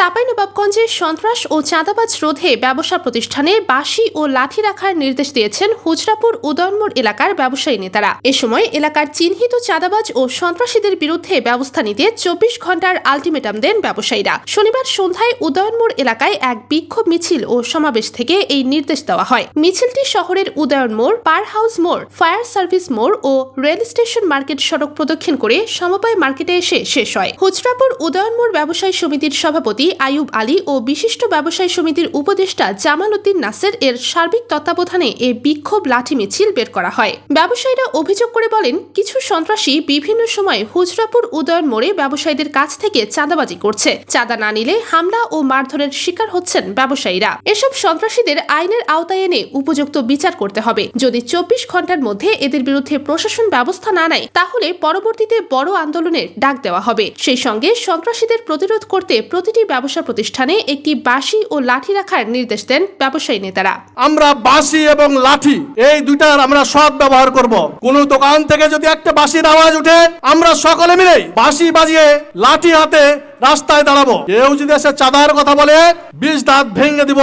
চাঁপাইনবাবগঞ্জে সন্ত্রাস ও চাঁদাবাজ রোধে ব্যবসা প্রতিষ্ঠানে বাঁশি ও লাঠি রাখার নির্দেশ দিয়েছেন হুজরাপুর উদয়নমোড় এলাকার ব্যবসায়ী নেতারা। এ সময় এলাকার চিহ্নিত চাঁদাবাজ ও সন্ত্রাসীদের বিরুদ্ধে ব্যবস্থা নিতে চব্বিশ ঘণ্টার আলটিমেটাম দেন ব্যবসায়ীরা। শনিবার সন্ধ্যায় উদয়নমোড় এলাকায় এক বিক্ষোভ মিছিল ও সমাবেশ থেকে এই নির্দেশ দেওয়া হয়। মিছিলটি শহরের উদয়ন মোড় পার হাউস মোড়, ফায়ার সার্ভিস মোড় ও রেল স্টেশন মার্কেট সড়ক প্রদক্ষিণ করে সমবায় মার্কেটে এসে শেষ হয়। হুজরাপুর উদয়ন মোড় ব্যবসায়ী সমিতির সভাপতি আয়ুব আলী ও বিশিষ্ট ব্যবসায়ী সমিতির উপদেষ্টা জামাল উদ্দিন নাসের এর সার্বিক তত্ত্বাবধানে এ বিক্ষোভ লাঠি মিছিল বের করা হয়। ব্যবসায়ীরা অভিযোগ করে বলেন, কিছু সন্ত্রাসী বিভিন্ন সময় হুজরাপুর উদয়ন মোড়ে ব্যবসায়ীদের কাছ থেকে চাঁদাবাজি করছে। চাঁদা না নিলে হামলা ও মারধরের শিকার হচ্ছেন ব্যবসায়ীরা। এসব সন্ত্রাসীদের আইনের আওতায় এনে উপযুক্ত বিচার করতে হবে। যদি চব্বিশ ঘণ্টার মধ্যে এদের বিরুদ্ধে প্রশাসন ব্যবস্থা না নেয়, তাহলে পরবর্তীতে বড় আন্দোলনের ডাক দেওয়া হবে। সেই সঙ্গে সন্ত্রাসীদের প্রতিরোধ করতে প্রতিটি ব্যবসা প্রতিষ্ঠানে একটি বাঁশি ও লাঠি রাখার নির্দেশ দেন ব্যবসায়ী নেতারা। আমরা বাঁশি এবং লাঠি এই দুইটার আমরা সৎ ব্যবহার করব। কোন দোকান থেকে যদি একটা বাঁশির আওয়াজ উঠে আমরা সকলে মিলে বাঁশি বাজিয়ে লাঠি হাতে রাস্তায় দাঁড়াবো। কেউ যদি এসে চাঁদার কথা বলে বিষ দাঁত ভেঙে দিব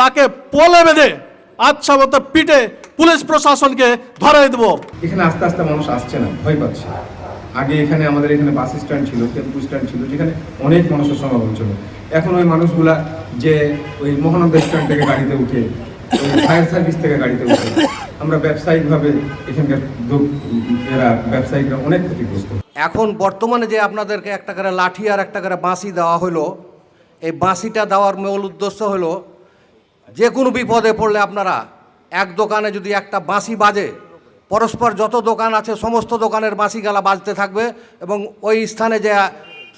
তাকে পোলে বেঁধে আচ্ছা মতো পিটে পুলিশ প্রশাসনকে ধরে দেবো। এখানে আস্তে আস্তে মানুষ আসছে না ভয় পাচ্ছে। আগে এখানে আমাদের এখানে বাস স্ট্যান্ড ছিল, টেম্পু স্ট্যান্ড ছিল, যেখানে অনেক মানুষের সমাগম ছিল। এখন ওই মানুষগুলা যে ওই মহানন্দা স্ট্যান্ড থেকে গাড়িতে উঠে ফায়ার সার্ভিস থেকে গাড়িতে উঠে, আমরা ব্যবসায়িকভাবে এখানকার এরা ব্যবসায়িকরা অনেক ক্ষতিগ্রস্ত। এখন বর্তমানে যে আপনাদেরকে একটা করে লাঠি আর একটা করে বাঁশি দেওয়া হলো, এই বাঁশিটা দেওয়ার মূল উদ্দেশ্য হলো, যে কোনো বিপদে পড়লে আপনারা এক দোকানে যদি একটা বাঁশি বাজে পরস্পর যত দোকান আছে, সমস্ত দোকানের বাঁশিগালা বাজতে থাকবে এবং ওই স্থানে যে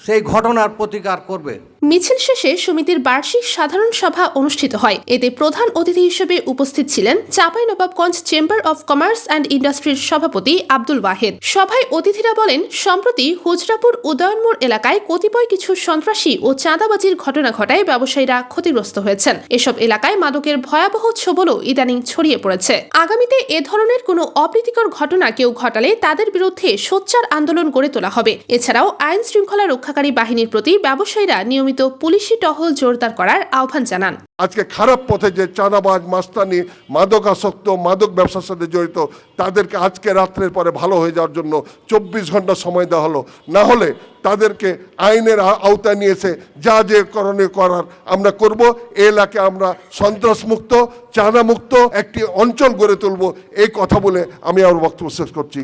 সেই ঘটনার প্রতিকার করবে। মিছিল শেষে সমিতির বার্ষিক সাধারণ সভা অনুষ্ঠিত হয়। এতে প্রধান অতিথি হিসেবে উপস্থিত ছিলেন Chapai Nawabganj chamber of commerce and ইন্ডাস্ট্রির সভাপতি আব্দুল ওয়াহেদ। সভায় অতিথিরা বলেন, সম্প্রতি হুজরাপুর উদয়নমোড় এলাকায় কতিপয় কিছু সন্ত্রাসী ও চাঁদাবাজির ঘটনা ঘটায় ব্যবসায়ীরা ক্ষতিগ্রস্ত হয়েছেন। এসব এলাকায় মাদকের ভয়াবহ ছবলও ইদানিং ছড়িয়ে পড়েছে। আগামীতে এ ধরনের কোনো অপ্রীতিকর ঘটনা কেউ ঘটালে তাদের বিরুদ্ধে সোচ্চার আন্দোলন গড়ে তোলা হবে। এছাড়াও আইন শৃঙ্খলা রক্ষাকারী বাহিনীর প্রতি ব্যবসায়ীরা নিয়মিত পুলিশি টহল জোরদার করার আহ্বান জানান। আজকে খারাপ পথে যে চাঁদাবাজ, মাস্তানি, মাদকাসক্ত, মাদক ব্যবসার সাথে জড়িত, তাদেরকে আজকে রাত্রের পরে ভালো হয়ে যাওয়ার জন্য চব্বিশ ঘণ্টা সময় দেওয়া হলো। না হলে তাদেরকে আইনের আওতায় নিয়েছে যা যে করণীয় করার আমরা করব। এই এলাকায় আমরা সন্ত্রাসমুক্ত, চাঁদামুক্ত একটি অঞ্চল গড়ে তুলব। এই কথা বলে আমি আমার বক্তব্য শেষ করছি।